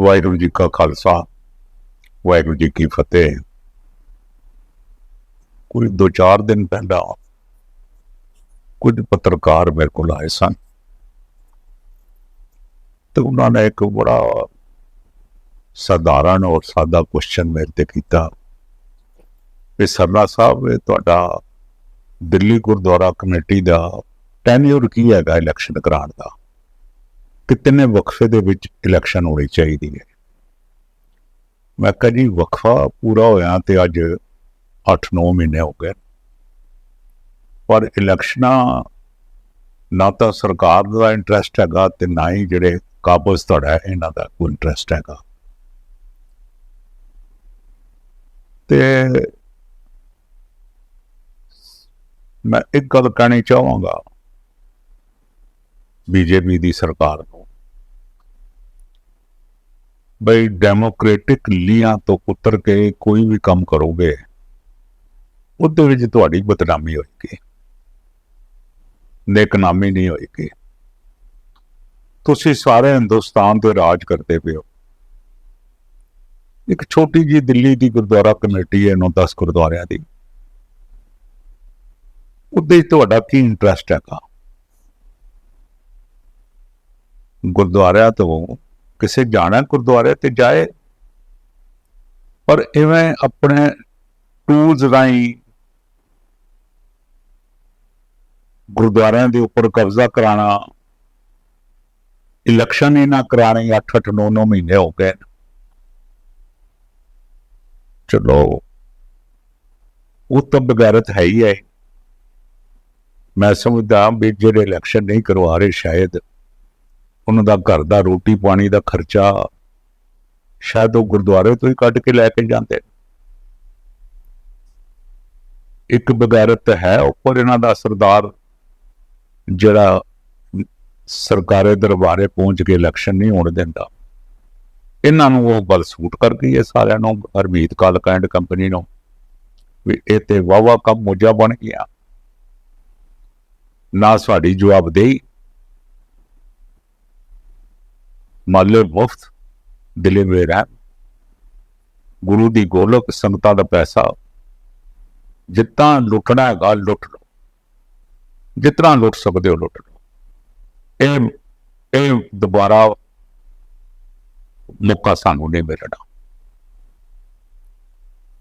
ਵਾਹਿਗੁਰੂ ਜੀ ਕਾ ਖਾਲਸਾ, ਵਾਹਿਗੁਰੂ ਜੀ ਕੀ ਫਤਿਹ। ਕੋਈ ਦੋ ਚਾਰ ਦਿਨ ਪਹਿਲਾਂ ਕੁਝ ਪੱਤਰਕਾਰ ਮੇਰੇ ਕੋਲ ਆਏ ਸਨ ਤੇ ਉਹਨਾਂ ਨੇ ਇੱਕ ਬੜਾ ਸਧਾਰਨ ਔਰ ਸਾਦਾ ਕੁਐਸਚਨ ਮੇਰੇ ਤੇ ਕੀਤਾ। ਕਿ ਸਰਨਾ ਸਾਹਿਬ, ਇਹ ਤੁਹਾਡਾ ਦਿੱਲੀ ਗੁਰਦੁਆਰਾ ਕਮੇਟੀ ਦਾ ਟੈਨਿਓਰ ਕੀ ਹੈਗਾ ਇਲੈਕਸ਼ਨ ਕਰਾਉਣ ਦਾ? ਕਿਤਨੇ ਵਕਫੇ ਦੇ ਵਿੱਚ ਇਲੈਕਸ਼ਨ ਹੋਣੀ ਚਾਹੀਦੀ ਹੈ ਮੈਂ ਕਿਹਾ ਜੀ, ਵਕਫਾ ਪੂਰਾ ਹੋਇਆ ਤੇ ਅੱਜ 8-9 ਮਹੀਨੇ ਹੋ ਗਏ। ਪਰ ਇਲੈਕਸ਼ਨਾਂ ਨਾ ਤਾਂ ਸਰਕਾਰ ਦਾ ਇੰਟਰਸਟ ਹੈਗਾ ਤੇ ਨਾ ਹੀ ਜਿਹੜੇ ਕਾਬਜ਼ ਧੜਾ ਹੈ, ਇਹਨਾਂ ਦਾ ਕੋਈ ਇੰਟਰਸਟ ਹੈਗਾ। ਤੇ ਮੈਂ ਇੱਕ ਗੱਲ ਕਹਿਣੀ ਚਾਹਾਂਗਾ। ਬੀਜੇਪੀ ਦੀ ਸਰਕਾਰ ਨੂੰ। ਬਈ ਡੈਮੋਕ੍ਰੈਟਿਕ ਲੀਆਂ ਤੋਂ ਉਤਰ ਕੇ ਕੋਈ ਵੀ ਕੰਮ ਕਰੋਗੇ, ਉਹਦੇ ਵਿੱਚ ਤੁਹਾਡੀ ਬਦਨਾਮੀ ਹੋਏਗੀ। ਨੇਕਨਾਮੀ ਨਹੀਂ ਹੋਏਗੀ। ਤੁਸੀਂ ਸਾਰੇ ਹਿੰਦੁਸਤਾਨ ਤੇ ਰਾਜ ਕਰਦੇ ਪਏ ਹੋ। ਇੱਕ ਛੋਟੀ ਜੀ ਦਿੱਲੀ ਦੀ ਗੁਰਦੁਆਰਾ ਕਮੇਟੀ ਹੈ 9-10 ਗੁਰਦੁਆਰਿਆਂ ਦੀ। ਉਹਦੇ 'ਚ ਤੁਹਾਡਾ ਕੀ ਇੰਟਰਸਟ ਹੈਗਾ? ਗੁਰਦੁਆਰਿਆਂ ਤੋਂ ਕਿਸੇ ਜਾਣਾ ਗੁਰਦੁਆਰੇ ਤੇ ਜਾਏ। ਪਰ ਇਵੇਂ ਆਪਣੇ ਟੂਲਸ ਰਾਹੀਂ ਗੁਰਦੁਆਰਿਆਂ ਦੇ ਉੱਪਰ ਕਬਜ਼ਾ ਕਰਾਣਾ ਇਲੈਕਸ਼ਨ ਇਹਨਾਂ ਕਰਾਣੇ 8-8 9-9 ਮਹੀਨੇ ਹੋ ਗਏ। ਚਲੋ, ਉਹ ਤਾਂ ਬਗੈਰਤ ਹੈ ਹੀ ਹੈ। ਮੈਂ ਸਮਝਦਾ ਵੀ ਜਿਹੜੇ ਇਲੈਕਸ਼ਨ ਨਹੀਂ ਕਰਵਾ ਰਹੇ, ਸ਼ਾਇਦ ਉਹਨਾਂ ਦਾ ਘਰ ਦਾ ਰੋਟੀ ਪਾਣੀ ਦਾ ਖਰਚਾ ਸ਼ਾਇਦ ਉਹ ਗੁਰਦੁਆਰੇ ਤੋਂ ਹੀ ਕੱਢ ਕੇ ਲੈ ਕੇ ਜਾਂਦੇ ਇੱਕ ਬਗੈਰਤ ਹੈ ਉੱਪਰ ਇਹਨਾਂ ਦਾ ਸਰਦਾਰ, ਜਿਹੜਾ ਸਰਕਾਰੇ ਦਰਬਾਰੇ ਪਹੁੰਚ ਕੇ ਇਲੈਕਸ਼ਨ ਨਹੀਂ ਹੋਣ ਦਿੰਦਾ। ਇਹਨਾਂ ਨੂੰ ਉਹ ਬਲ ਸੂਟ ਕਰ ਗਈ ਹੈ ਸਾਰਿਆਂ ਨੂੰ, ਹਰਮੀਤ ਕਾਲਕਾ ਐਂਡ ਕੰਪਨੀ ਨੂੰ, ਵੀ ਇਹ ਤੇ ਵਾਵਾ ਕੰਮ ਮੋਜਾ ਬਣ ਗਿਆ ਨਾ ਸਾਡੀ ਜਵਾਬਦੇਹੀ ਮਾਲੇ ਮੁਫਤ ਦਿਲੇ ਰਹਿ ਗੁਰੂ ਦੀ ਗੋਲਕ ਸੰਗਤਾਂ ਦਾ ਪੈਸਾ। ਜਿੱਤਾਂ ਲੁੱਟਣਾ ਹੈਗਾ, ਲੁੱਟ ਲਓ। ਜਿਤਨਾ ਲੁੱਟ ਸਕਦੇ ਹੋ, ਲੁੱਟ ਲਓ। ਇਹ ਇਹ ਦੁਬਾਰਾ ਮੌਕਾ ਸਾਨੂੰ ਨਹੀਂ ਮਿਲਣਾ।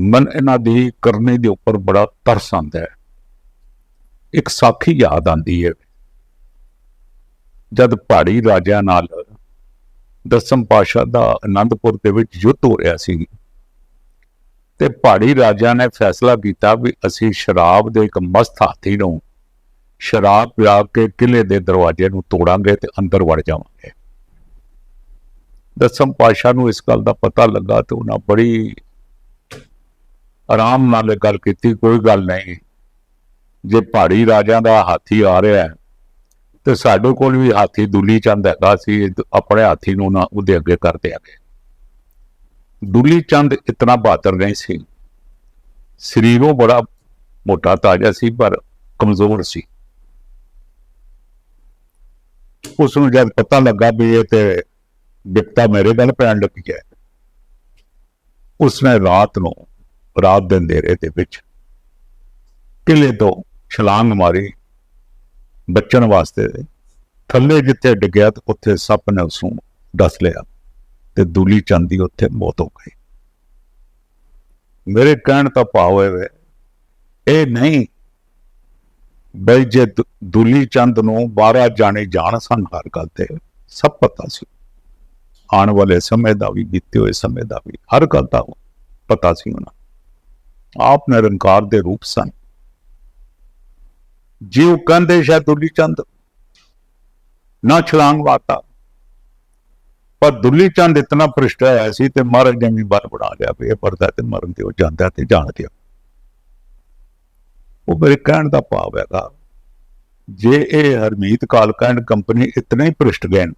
ਮਨ ਇਹਨਾਂ ਦੀ ਕਰਨੇ ਦੇ ਉੱਪਰ ਬੜਾ ਤਰਸ ਆਉਂਦਾ ਹੈ। ਇੱਕ ਸਾਖੀ ਯਾਦ ਆਉਂਦੀ ਹੈ। ਜਦ ਪਹਾੜੀ ਰਾਜਿਆਂ ਨਾਲ ਦਸਮ ਪਾਸ਼ਾ ਦਾ ਆਨੰਦਪੁਰ ਦੇ ਵਿੱਚ ਯੁੱਧ ਹੋ ਰਿਹਾ ਸੀ। ਤੇ ਪਹਾੜੀ ਰਾਜਿਆਂ ਨੇ ਫੈਸਲਾ ਕੀਤਾ ਵੀ ਅਸੀਂ ਸ਼ਰਾਬ ਦੇ ਇੱਕ ਮਸਤ ਹਾਥੀ ਨੂੰ ਸ਼ਰਾਬ ਪਿਆ ਕੇ ਕਿਲੇ ਦੇ ਦਰਵਾਜ਼ੇ ਨੂੰ ਤੋੜਾਂਗੇ ਤੇ ਅੰਦਰ ਵੜ ਜਾਵਾਂਗੇ। ਦਸਮ ਪਾਸ਼ਾ ਨੂੰ ਇਸ ਗੱਲ ਦਾ ਪਤਾ ਲੱਗਾ ਤੇ ਉਹਨਾਂ ਬੜੀ ਆਰਾਮ ਨਾਲ ਗੱਲ ਕੀਤੀ, ਕੋਈ ਗੱਲ ਨਹੀਂ। ਜੇ ਪਹਾੜੀ ਰਾਜਿਆਂ ਦਾ ਹਾਥੀ ਆ ਰਿਹਾ ਹੈ ਤੇ ਸਾਡੇ ਕੋਲ ਵੀ ਹਾਥੀ ਦੁੱਲੀ ਚੰਦ ਹੈਗਾ ਸੀ ਆਪਣੇ ਹਾਥੀ ਨੂੰ ਨਾ ਉਹਦੇ ਅੱਗੇ ਕਰ ਦਿਆਂਗੇ ਦੁੱਲੀ ਚੰਦ ਇਤਨਾ ਬਹਾਦਰ ਨਹੀਂ ਸੀ। ਸਰੀਰੋਂ ਬੜਾ ਮੋਟਾ ਤਾਜਾ ਸੀ, ਪਰ ਕਮਜ਼ੋਰ ਸੀ। ਉਸ ਨੂੰ ਜਦ ਪਤਾ ਲੱਗਾ ਵੀ ਇਹ ਤੇ ਵਿਕਤਾ ਮੇਰੇ ਨਾਲ ਪੈਣ ਲੱਗੀ ਹੈ, ਉਸਨੇ ਰਾਤ ਨੂੰ ਰਾਤ ਦੇ ਅੰਧੇਰੇ ਦੇ ਵਿੱਚ ਕਿਲੇ ਤੋਂ ਛਲਾਂਗ ਮਾਰੀ। ਬਚਣ ਵਾਸਤੇ ਥੱਲੇ ਜਿੱਥੇ ਡਿੱਗਿਆ ਤੇ ਉੱਥੇ ਸੱਪ ਨੇ ਉਸ ਨੂੰ ਡਸ ਲਿਆ ਤੇ ਦੂਲੀ ਚੰਦ ਦੀ ਉੱਥੇ ਮੌਤ ਹੋ ਗਈ। ਮੇਰੇ ਕਹਿਣ ਤਾਂ ਭਾਵ ਹੈ ਵੇ, ਇਹ ਨਹੀਂ ਬਈ ਜੇ ਦੁ- ਦੂਲੀ ਚੰਦ ਨੂੰ 12 ਜਾਣੇ ਜਾਣ ਸਨ ਹਰ ਗੱਲ ਤੇ ਸਭ ਪਤਾ ਸੀ। ਆਉਣ ਵਾਲੇ ਸਮੇਂ ਦਾ ਵੀ ਬੀਤੇ ਹੋਏ ਸਮੇਂ ਦਾ ਵੀ ਹਰ ਗੱਲ ਦਾ ਪਤਾ ਸੀ ਉਹਨਾਂ। ਆਪ ਨਿਰੰਕਾਰ ਦੇ ਰੂਪ ਸਨ। ਜੇ ਉਹ ਕਹਿੰਦੇ ਸ਼ਾਇਦ ਦੁੱਲੀ ਚੰਦ ਨਾ ਛਲਾਂਗ ਵਾਤਾ। ਪਰ ਦੁੱਲੀ ਚੰਦ ਇਤਨਾ ਭ੍ਰਿਸ਼ਟ ਹੋਇਆ ਸੀ ਤੇ ਮਹਾਰਾਜ ਨੇ ਵੀ ਬਲ ਬਣਾ ਲਿਆ ਵੀ ਇਹ ਪਰਦਾ ਤੇ ਮਰਨ ਤੇ ਉਹ ਜਾਂਦਾ ਤੇ ਜਾਣ ਦਿਓ। ਉਹ ਮੇਰੇ ਕਹਿਣ ਦਾ ਭਾਵ ਹੈਗਾ ਜੇ ਇਹ ਹਰਮੀਤ ਕਾਲਕਾ ਐਂਡ ਕੰਪਨੀ ਇਤਨੇ ਹੀ ਭ੍ਰਿਸ਼ਟ ਗਏ ਨੇ,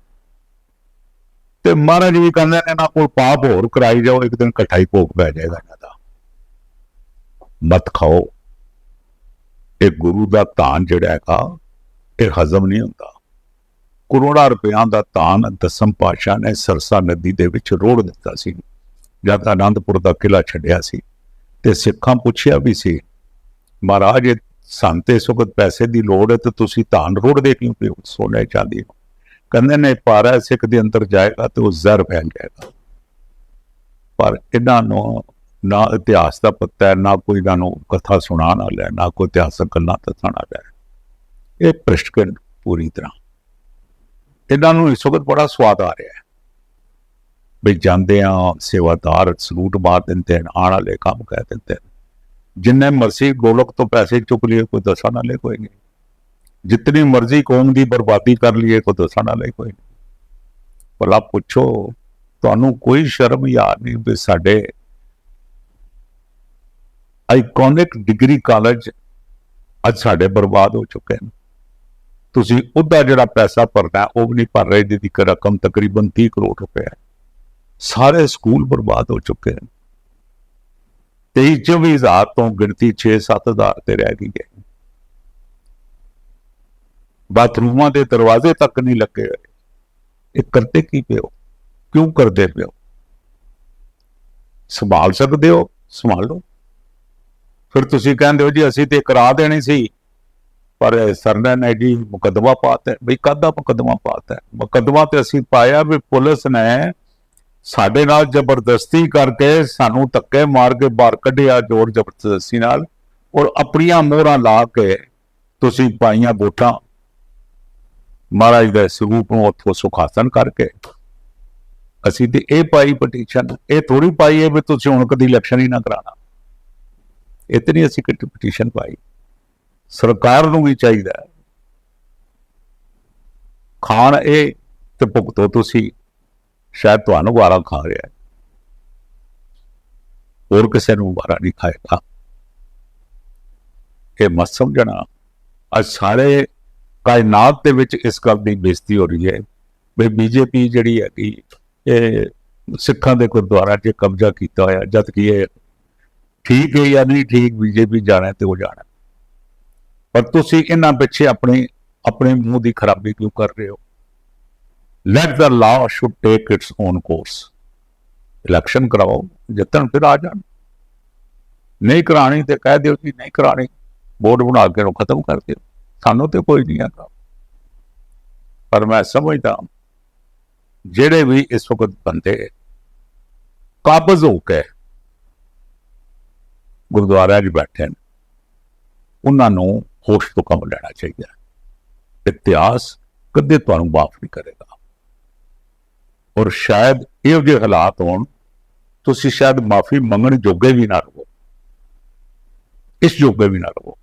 ਤੇ ਮਹਾਰਾਜ ਵੀ ਕਹਿੰਦੇ ਨੇ ਇਹਨਾਂ ਕੋਲ ਪਾਪ ਹੋਰ ਕਰਾਈ ਜਾਓ ਇੱਕ ਦਿਨ ਇਕੱਠਾ ਹੀ ਭੋਗ ਪੈ ਜਾਏਗਾ ਇਹਨਾਂ ਦਾ। ਮਤ ਖਾਓ। ਇਹ ਗੁਰੂ ਦਾ ਧਾਨ ਜਿਹੜਾ ਹੈਗਾ, ਇਹ ਹਜ਼ਮ ਨਹੀਂ ਹੁੰਦਾ। ਕਰੋੜਾਂ ਰੁਪਇਆਂ ਦਾ ਧਾਨ ਦਸਮ ਪਾਤਸ਼ਾਹ ਨੇ ਸਰਸਾ ਨਦੀ ਦੇ ਵਿੱਚ ਰੋੜ ਦਿੱਤਾ ਸੀ। ਜਦ ਆਨੰਦਪੁਰ ਦਾ ਕਿਲਾ ਛੱਡਿਆ ਸੀ ਤੇ ਸਿੱਖਾਂ ਪੁੱਛਿਆ ਵੀ ਸੀ, ਮਹਾਰਾਜ, ਇਹ ਸਾਨੂੰ ਤੇ ਇਸ ਪੈਸੇ ਦੀ ਲੋੜ ਹੈ ਤੇ ਤੁਸੀਂ ਧਾਨ ਰੋੜਦੇ ਕਿਉਂ ਪਏ ਸੋਨੇ ਚਾਂਦੀ ਨੂੰ। ਕਹਿੰਦੇ ਨੇ, ਪਾਰਾ ਸਿੱਖ ਦੇ ਅੰਦਰ ਜਾਏਗਾ ਤੇ ਉਹ ਜ਼ਹਿਰ ਫੈਲ ਜਾਏਗਾ। ਪਰ ਇਹਨਾਂ ਨੂੰ ਨਾ ਇਤਿਹਾਸ ਦਾ ਪਤਾ ਹੈ, ਨਾ ਕੋਈ ਇਹਨਾਂ ਨੂੰ ਕਥਾ ਸੁਣਾਉਣ ਵਾਲਾ ਹੈ ਨਾ ਕੋਈ ਇਤਿਹਾਸਕ ਗੱਲਾਂ ਦੱਸਣ ਵਾਲਾ ਹੈ। ਇਹ ਭ੍ਰਿਸ਼ਟਕਨ ਪੂਰੀ ਤਰ੍ਹਾਂ। ਇਹਨਾਂ ਨੂੰ ਇਸ ਵਕਤ ਬੜਾ ਸਵਾਦ ਆ ਰਿਹਾ ਹੈ। ਵੀ ਜਾਂਦੇ ਆ, ਸੇਵਾਦਾਰ ਸਲੂਟ ਮਾਰ ਦਿੰਦੇ ਨੇ ਆਣ ਵਾਲੇ ਕੰਮ ਕਹਿ ਦਿੰਦੇ ਨੇ ਜਿੰਨੇ ਮਰਜ਼ੀ ਗੋਲਕ ਤੋਂ ਪੈਸੇ ਚੁੱਕ ਲਈਏ, ਕੋਈ ਦੱਸਣ ਵਾਲੇ ਕੋਈ ਨਹੀਂ। ਜਿਤਨੀ ਮਰਜ਼ੀ ਕੌਮ ਦੀ ਬਰਬਾਦੀ ਕਰ ਲਈਏ, ਕੋਈ ਦੱਸਣ ਵਾਲੇ ਕੋਈ ਨਹੀਂ। ਭਲਾ ਪੁੱਛੋ, ਤੁਹਾਨੂੰ ਕੋਈ ਸ਼ਰਮ ਯਾਦ ਨਹੀਂ ਵੀ ਸਾਡੇ ਆਈਕੋਨਿਕ ਡਿਗਰੀ ਕਾਲਜ ਅੱਜ ਸਾਡੇ ਬਰਬਾਦ ਹੋ ਚੁੱਕੇ ਨੇ। ਤੁਸੀਂ ਉਹਦਾ ਜਿਹੜਾ ਪੈਸਾ ਭਰਨਾ, ਉਹ ਵੀ ਨਹੀਂ ਭਰ ਰਹੇ ਜਿਹਦੀ ਕਿ ਰਕਮ ਤਕਰੀਬਨ 30 ਕਰੋੜ ਰੁਪਏ ਹੈ। ਸਾਰੇ ਸਕੂਲ ਬਰਬਾਦ ਹੋ ਚੁੱਕੇ ਨੇ। 23 24 ਹਜ਼ਾਰ ਤੋਂ ਗਿਣਤੀ 6-7 ਹਜ਼ਾਰ ਤੇ ਰਹਿ ਗਈ ਹੈ। ਬਾਥਰੂਮਾਂ ਦੇ ਦਰਵਾਜ਼ੇ ਤੱਕ ਨਹੀਂ ਲੱਗੇ ਹੋਏ। ਇਹ ਕਰਦੇ ਕੀ ਪਿਓ ਕਿਉਂ ਕਰਦੇ ਪਿਓ ਸੰਭਾਲ ਸਕਦੇ ਹੋ? ਸੰਭਾਲ ਲਓ। ਫਿਰ ਤੁਸੀਂ ਕਹਿੰਦੇ ਹੋ ਜੀ, ਅਸੀਂ ਤੇ ਕਰਾ ਦੇਣੀ ਸੀ। ਪਰ ਸਰਨਾ ਨੇ ਜੀ ਮੁਕੱਦਮਾ ਪਾਤਾ ਬਈ ਕਾਹਦਾ ਮੁਕੱਦਮਾ ਪਾਤਾ ਹੈ? ਮੁਕੱਦਮਾ ਤੇ ਅਸੀਂ ਪਾਇਆ ਵੀ ਪੁਲਿਸ ਨੇ ਸਾਡੇ ਨਾਲ ਜ਼ਬਰਦਸਤੀ ਕਰਕੇ ਸਾਨੂੰ ਧੱਕੇ ਮਾਰ ਕੇ ਬਾਹਰ ਕੱਢਿਆ ਜ਼ੋਰ ਜ਼ਬਰਦਸਤੀ ਨਾਲ ਔਰ ਆਪਣੀਆਂ ਮੋਹਰਾਂ ਲਾ ਕੇ ਤੁਸੀਂ ਪਾਈਆਂ ਵੋਟਾਂ। ਮਹਾਰਾਜ ਦੇ ਸਰੂਪ ਨੂੰ ਉੱਥੋਂ ਸੁਖਾਸਨ ਕਰਕੇ ਅਸੀਂ ਤੇ ਇਹ ਪਾਈ ਪਟੀਸ਼ਨ ਇਹ ਥੋੜੀ ਪਾਈ ਹੈ ਵੀ ਤੁਸੀਂ ਹੁਣ ਕਦੀ ਇਲੈਕਸ਼ਨ ਹੀ ਨਾ ਕਰਾਣਾ ਇਤਨੀ ਅਸੀਂ ਕਿ ਪਟੀਸ਼ਨ ਪਾਈ। ਸਰਕਾਰ ਨੂੰ ਵੀ ਚਾਹੀਦਾ ਖਾਣ ਇਹ ਤੇ ਭੁਗਤੋ ਤੁਸੀਂ। ਸ਼ਾਇਦ ਤੁਹਾਨੂੰ ਵਾਰਾ ਖਾ ਰਿਹਾ ਹੋਰ ਕਿਸੇ ਨੂੰ ਵਾਰਾ ਨਹੀਂ ਖਾਏਗਾ। ਇਹ ਮਤ ਸਮਝਣਾ। ਅੱਜ ਸਾਰੇ ਕਾਇਨਾਤ ਦੇ ਵਿੱਚ ਇਸ ਗੱਲ ਦੀ ਬੇਇੱਜ਼ਤੀ ਹੋ ਰਹੀ ਹੈ। ਵੀ ਬੀਜੇਪੀ ਜਿਹੜੀ ਹੈਗੀ, ਇਹ ਸਿੱਖਾਂ ਦੇ ਗੁਰਦੁਆਰਾ 'ਚ ਕਬਜ਼ਾ ਕੀਤਾ ਹੋਇਆ, ਜਦ ਕਿ ਇਹ ਠੀਕ ਹੈ ਜਾਂ ਨਹੀਂ ਠੀਕ, ਬੀਜੇਪੀ ਜਾਣਾ ਤੇ ਉਹ ਜਾਣਾ ਪਰ ਤੁਸੀਂ ਇਹਨਾਂ ਪਿੱਛੇ ਆਪਣੇ ਆਪਣੇ ਮੂੰਹ ਦੀ ਖਰਾਬੀ ਕਿਉਂ ਕਰ ਰਹੇ ਹੋ? Let the law should take its own course election ਕਰਾਓ, ਜਿੱਤਣ ਫਿਰ ਆ ਜਾਣ। ਨਹੀਂ ਕਰਾਣੀ ਤੇ ਕਹਿ ਦਿਓ ਕਿ ਨਹੀਂ ਕਰਾਣੀ ਬੋਰਡ ਬਣਾ ਕੇ ਉਹ ਖਤਮ ਕਰ ਦਿਓ। ਸਾਨੂੰ ਤੇ ਕੋਈ ਨਹੀਂ ਆਗਾ ਪਰ ਮੈਂ ਸਮਝਦਾ ਜਿਹੜੇ ਵੀ ਇਸ ਵਕਤ ਬੰਦੇ ਕਾਬਜ਼ ਹੋ ਕੇ ਗੁਰਦੁਆਰਿਆਂ 'ਚ ਬੈਠੇ ਨੇ। ਉਹਨਾਂ ਨੂੰ ਹੋਸ਼ ਤੋਂ ਕੰਮ ਲੈਣਾ ਚਾਹੀਦਾ ਇਤਿਹਾਸ ਕਦੇ ਤੁਹਾਨੂੰ ਮਾਫ ਨਹੀਂ ਕਰੇਗਾ। ਔਰ ਸ਼ਾਇਦ ਇਹੋ ਜਿਹੇ ਹਾਲਾਤ ਹੋਣ, ਤੁਸੀਂ ਸ਼ਾਇਦ ਮਾਫੀ ਮੰਗਣ ਜੋਗੇ ਵੀ ਨਾ ਰਹੋ। ਇਸ ਜੋਗੇ ਵੀ ਨਾ ਰਹੋ।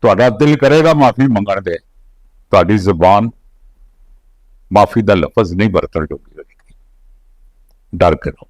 ਤੁਹਾਡਾ ਦਿਲ ਕਰੇਗਾ ਮਾਫੀ ਮੰਗਣ ਦੇ। ਤੁਹਾਡੀ ਜ਼ੁਬਾਨ ਮਾਫੀ ਦਾ ਲਫ਼ਜ਼ ਨਹੀਂ ਵਰਤਣ ਜੋਗੀ ਹੋਵੇਗੀ ਡਰ ਕੇ ਰਹੋ।